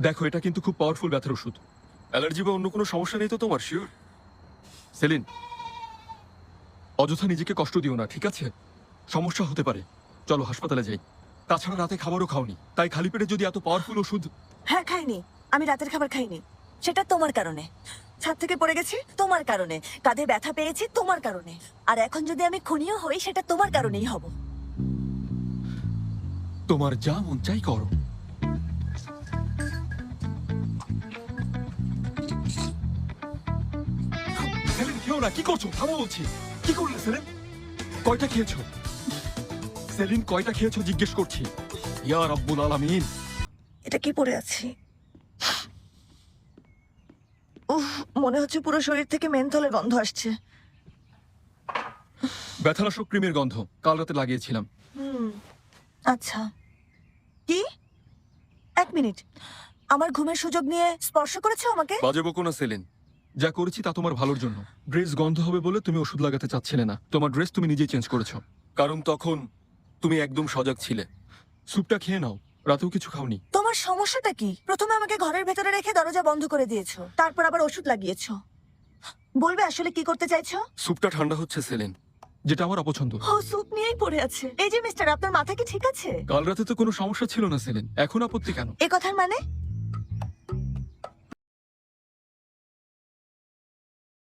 দেখো এটা কিন্তু খুব পাওয়ারফুল ব্যথার ওষুধ। অ্যালার্জি বা অন্য কোনো সমস্যা নেই তো তোমার শিওর সেলিন অযথা নিজেকে কষ্ট দিও না ঠিক আছে? সমস্যা হতে পারে। চলো হাসপাতালে যাই। তাছাড়া রাতে খাবারও খাওনি। তাই খালি পেটে যদি এত পাওয়ারফুল ওষুধ হ্যাঁ খাইনি। আমি রাতের খাবার খাইনি। সেটা তোমার কারণে। ছাদ থেকে পড়ে গেছি তোমার কারণে। কাঁধে ব্যথা পেয়েছি তোমার কারণে। আর এখন যদি আমি খুনিও হই সেটা তোমার কারণেই হব। তোমার যা মন চাই করো। খেও না কি করছ? থামো বলছি। কি করলে সেলিন? কয়টা খেয়েছো? সেলিন কয়টা খেয়েছো? জিজ্ঞেস করছি। ইয়া রব্বুল আলামিন। এটা কি পরে আছি? উফ মনে হচ্ছে পুরো শরীর থেকে মেনথলের গন্ধ আসছে। ব্যথানাশক ক্রিমের গন্ধ। কাল রাতে লাগিয়েছিলাম। হুম আচ্ছা। কি? এক মিনিট। আমার ঘুমের সুযোগ নিয়ে স্পর্শ করেছ আমাকে? বাজে বকো না সেলিন। যা করেছি তা তোমার ভালোর জন্য। ড্রেস গন্ধ হবে বলে তুমি ওষুধ লাগাতে চাচ্ছিলে না। তোমার ড্রেস তুমি নিজেই চেঞ্জ করেছ। কারণ তখন তুমি একদম সজাগ ছিলে। স্যুপটা খেয়ে নাও রাতেও কিছু খাওনি। তোমার সমস্যাটা কি? প্রথমে আমাকে ঘরের ভেতরে রেখে দরজা বন্ধ করে দিয়েছ। তারপর আবার ওষুধ লাগিয়েছো। বলবে আসলে কি করতে চাইছো? স্যুপটা ঠান্ডা হচ্ছে সেলেন। যেটা আমার অপছন্দ। ও স্যুপ নিয়েই পড়ে আছে। এই যে মিস্টার আপনার মাথা কি ঠিক আছে? কাল রাতে তো কোনো সমস্যা ছিল না সেলেন। এখন আপত্তি কেন? এ কথার মানে?